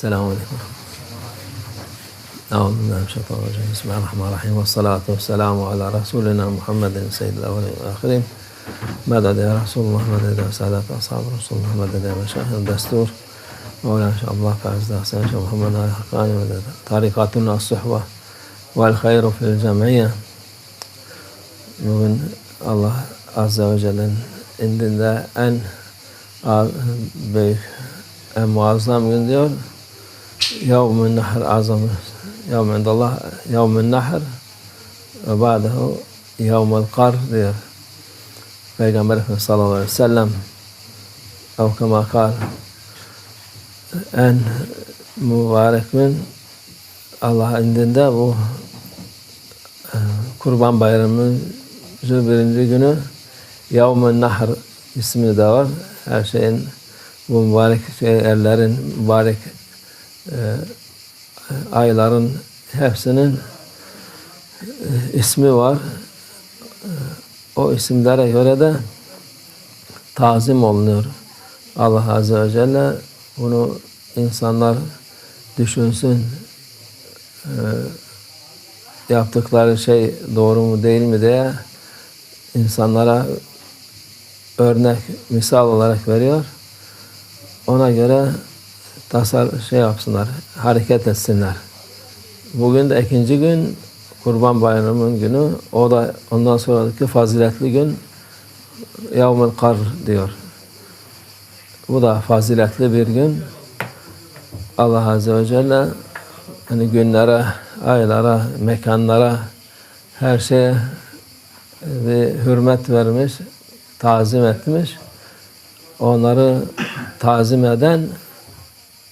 السلام عليكم. أعوذ بالله من الشيطان الرجيم. بسم الله الرحمن الرحيم. والصلاة والسلام على رسولنا محمد سيد الأولين والآخرين. مدد يا رسول الله مدد يا سادة أصحاب رسول الله مدد يا مشايخ الدستور مولانا شاء الله فعز حسين شاء محمد آل حقاني مدد طريقاتنا الصحبة والخير في الجمعية ve Celle'nin indinde en büyük, en muazzam gün diyor. Yevmün nahr azamı. Yevm indallah yevmün nahr ve ba'dahu yevmül kar diyor. Peygamber Efendimiz sallallahu aleyhi ve sellem ev kema en mübarek gün Allah indinde bu Kurban Bayramı birinci günü Yavm-ı Nahr ismi de var. Her şeyin bu mübarek şeylerin, mübarek e, ayların hepsinin e, ismi var. E, o isimlere göre de tazim olunuyor. Allah Azze ve Celle bunu insanlar düşünsün. E, yaptıkları şey doğru mu değil mi diye insanlara örnek, misal olarak veriyor. Ona göre tasar şey yapsınlar, hareket etsinler. Bugün de ikinci gün Kurban Bayramı'nın günü. O da ondan sonraki faziletli gün Yavmul Kar diyor. Bu da faziletli bir gün. Allah Azze ve Celle hani günlere, aylara, mekanlara her şeye bir hürmet vermiş, tazim etmiş. Onları tazim eden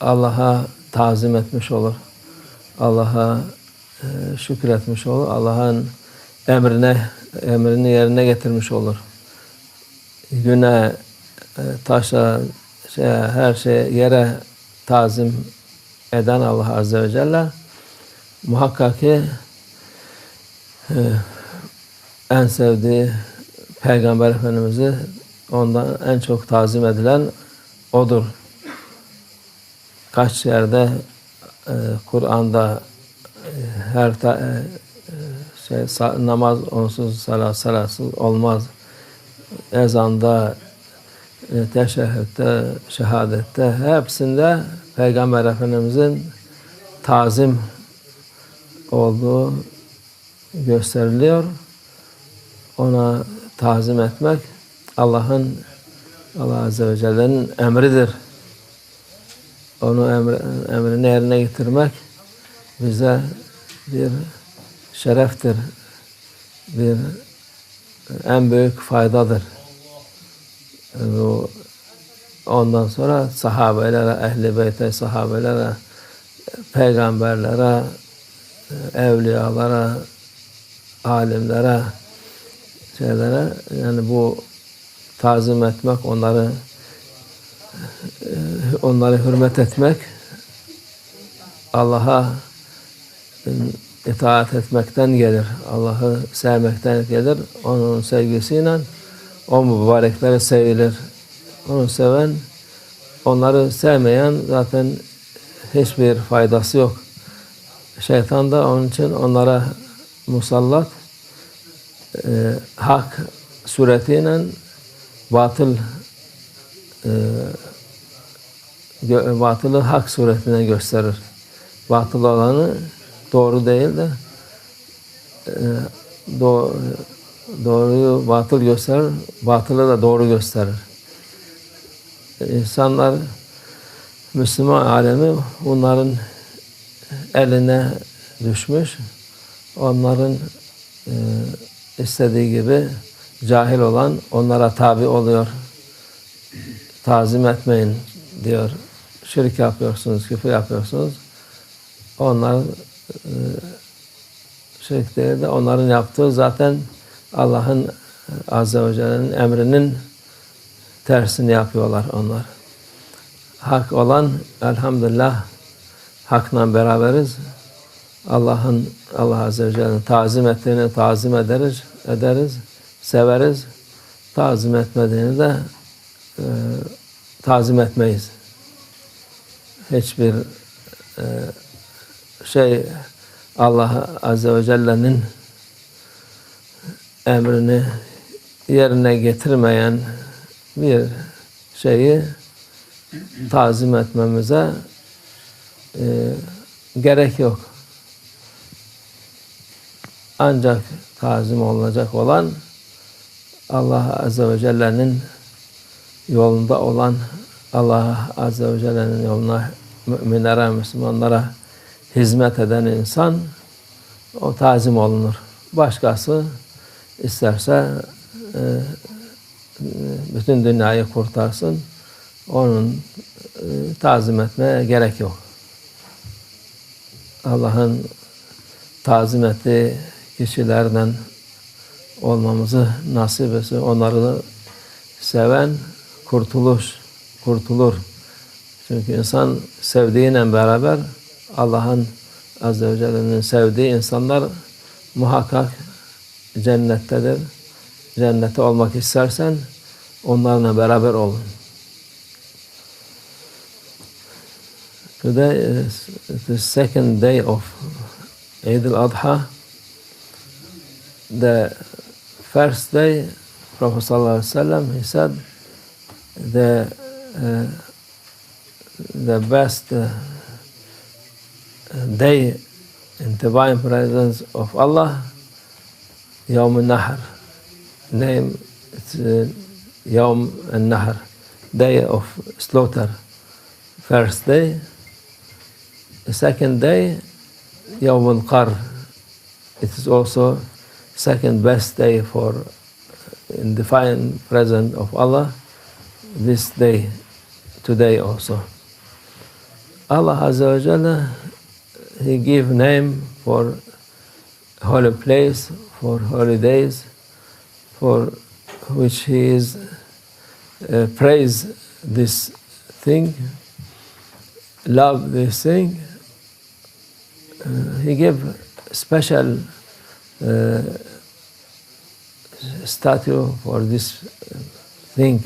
Allah'a tazim etmiş olur. Allah'a e, şükretmiş olur. Allah'ın emrine emrini yerine getirmiş olur. Güne, e, taşa, şey, her şeye yere tazim eden Allah Azze ve Celle muhakkak ki e, en sevdiği Peygamber Efendimiz'i ondan en çok tazim edilen odur. Kaç yerde e, Kur'an'da e, her ta, e, şey namaz onsuz salat salatsız olmaz. Ezanda e, teşehhütte, şehadette hepsinde Peygamber Efendimiz'in tazim olduğu gösteriliyor. Ona tazim etmek Allah'ın Allah Azze ve Celle'nin emridir. Onu emri, emrini yerine getirmek bize bir şereftir. Bir en büyük faydadır. Bu ondan sonra sahabelere, ehli beyte sahabelere, peygamberlere, evliyalara, alimlere, şeylere yani bu tazim etmek, onları onları hürmet etmek, Allah'a itaat etmekten gelir. Allah'ı sevmekten gelir. Onun sevgisiyle o mübarekleri sevilir. Onu seven, onları sevmeyen zaten hiçbir faydası yok. Şeytan da onun için onlara musallat e, hak suretiyle batıl e, batılı hak suretine gösterir. Batıl olanı doğru değil de e, doğru, doğruyu batıl gösterir, batılı da doğru gösterir. İnsanlar Müslüman alemi bunların eline düşmüş. Onların e, istediği gibi cahil olan onlara tabi oluyor. Tazim etmeyin diyor. Şirk yapıyorsunuz, küfür yapıyorsunuz. Onlar e, şirk değil de onların yaptığı zaten Allah'ın Azze ve Celle'nin emrinin tersini yapıyorlar onlar. Hak olan elhamdülillah hakla beraberiz. Allah'ın Allah Azze ve Celle'nin tazim ettiğini tazim ederiz, ederiz, severiz. Tazim etmediğini de e, tazim etmeyiz. Hiçbir şey Allah Azze ve Celle'nin emrini yerine getirmeyen bir şeyi tazim etmemize e, gerek yok. Ancak tazim olacak olan Allah Azze ve Celle'nin yolunda olan Allah Azze ve Celle'nin yoluna müminlere, Müslümanlara hizmet eden insan o tazim olunur. Başkası isterse e, bütün dünyayı kurtarsın. Onun e, tazim etmeye gerek yok. Allah'ın tazim ettiği kişilerden olmamızı nasip etsin. Onları seven kurtuluş, kurtulur. Çünkü insan sevdiğiyle beraber Allah'ın Azze ve Celle'nin sevdiği insanlar muhakkak cennettedir. Cennette olmak istersen onlarla beraber olun. Today is the second day of Eid al-Adha. The first day, Prophet sallallahu alaihi wasallam, he said, the uh, the best uh, day in divine presence of Allah, Yawm al-Nahr. Name it's uh, Yawm al-Nahr, day of slaughter. First day. The second day, Yawm al-Qar. It is also second best day for in divine presence of Allah. This day, today also. Allah Azza wa Jalla he give name for holy place, for holy days, for which he is uh, praise this thing, love this thing. Uh, he give special uh, statue for this thing,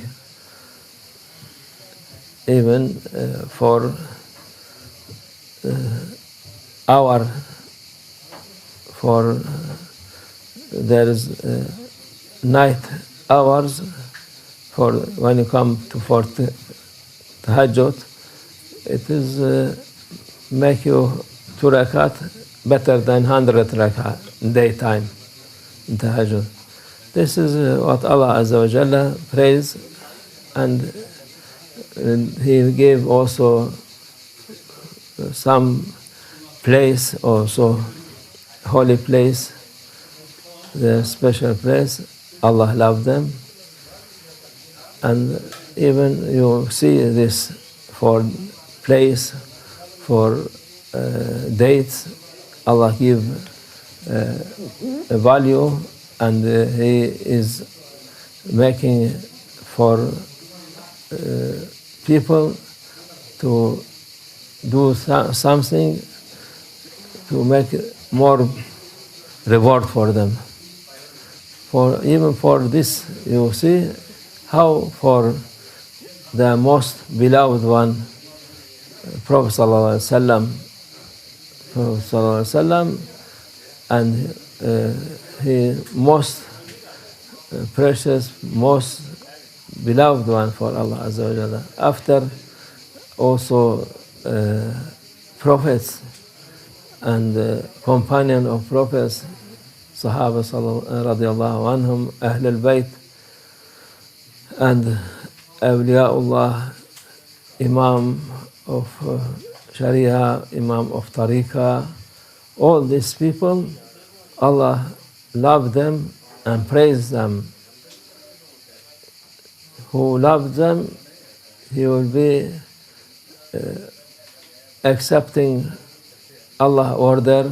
even uh, for uh, hour for there is uh, night hours for when you come to for tahajjud it is uh, make you two rakat better than 100 rakat daytime in tahajjud. This is uh, what Allah Azza wa Jalla prays and, and he gave also some place also holy place the special place. Allah loved them. And even you see this for place for uh, dates Allah give uh, a value. And uh, he is making for people to do something to make more reward for them. For even for this, you see how for the most beloved one, Prophet sallallahu and uh, he most uh, precious, most beloved one for Allah Azza wa Jalla. After also uh, prophets and uh, companion of prophets, Sahaba radiallahu anhum, Ahl al-Bayt, and Awliyaullah, Imam of uh, Sharia, Imam of Tariqah, all these people, Allah loved them and praised them. Who loved them, he will be uh, accepting Allah order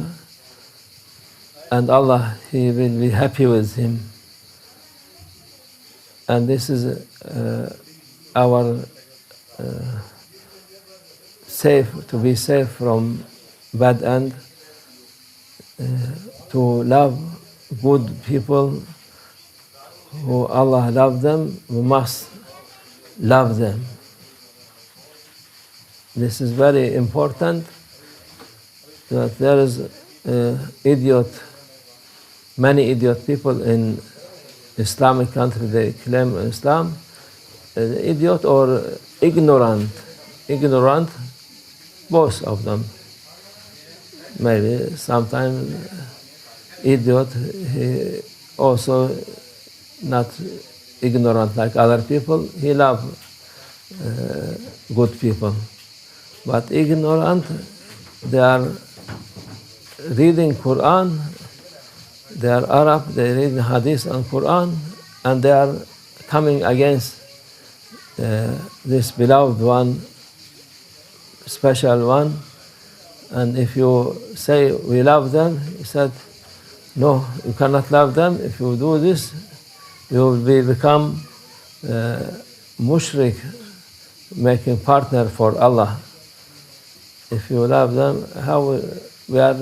and Allah he will be happy with him. And this is uh, our uh, safe to be safe from bad end uh, to love good people who Allah love them we must love them this is very important that there is uh, idiot, many idiot people in Islamic country, they claim Islam, uh, idiot or ignorant, ignorant, both of them. Maybe sometimes idiot, he also not ignorant like other people, he love uh, good people. But ignorant, they are reading Quran, they are Arab, they read Hadith and Quran, and they are coming against uh, this beloved one, special one. And if you say we love them, he said, no, you cannot love them. If you do this, you will be become uh, mushrik, making partner for Allah. If you love them, how we, we are,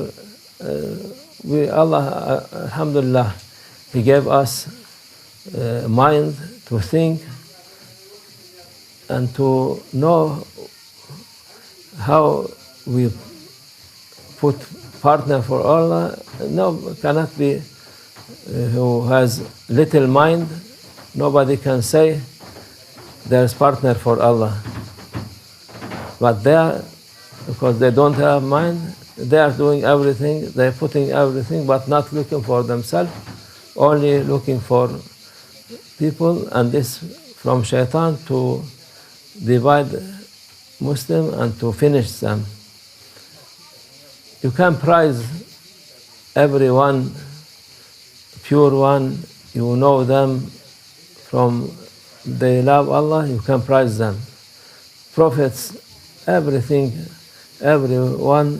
uh, we Allah, uh, Alhamdulillah, He gave us uh, mind to think and to know how we put partner for Allah. No, cannot be who has little mind. Nobody can say there's partner for Allah. But they are, because they don't have mind, they are doing everything, they're putting everything, but not looking for themselves, only looking for people, and this from shaitan to divide Muslim and to finish them. You can prize everyone, pure one, you know them from they love Allah, you can praise them. Prophets, everything, everyone,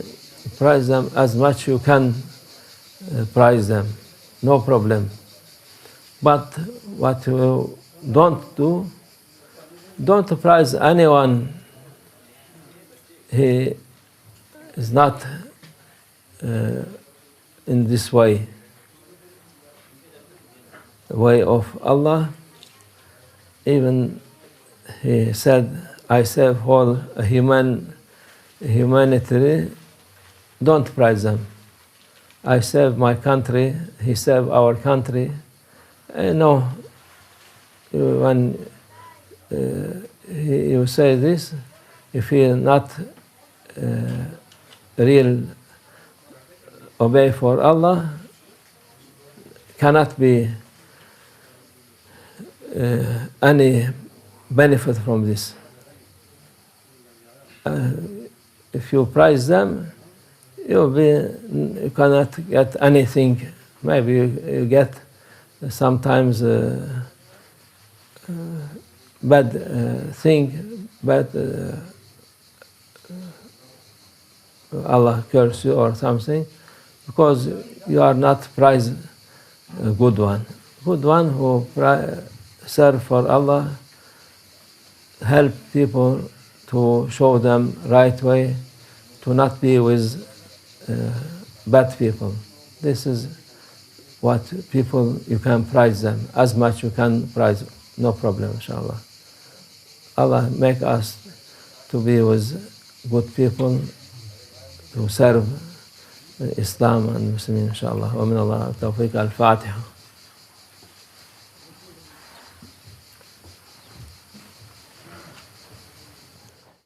praise them as much you can uh, prize them, no problem. But what you don't do, don't praise anyone. He is not uh, in this way, way of Allah. Even he said, I save whole human humanity, don't prize them. I serve my country, he saved our country. Uh, no, when uh, he, you say this, if he not uh, real obey for Allah, cannot be uh, any benefit from this. Uh, if you prize them, you'll be, you cannot get anything. Maybe you, you get sometimes uh, uh, bad uh, thing, bad uh, Allah curse you or something, because you are not prize a good one. Good one who pri- serve for Allah, help people to show them right way, to not be with uh, bad people. This is what people you can prize them as much you can prize, no problem, inshallah. Allah make us to be with good people to serve Islam and Muslimin, inshallah. ومن الله التوفيق الفاتحة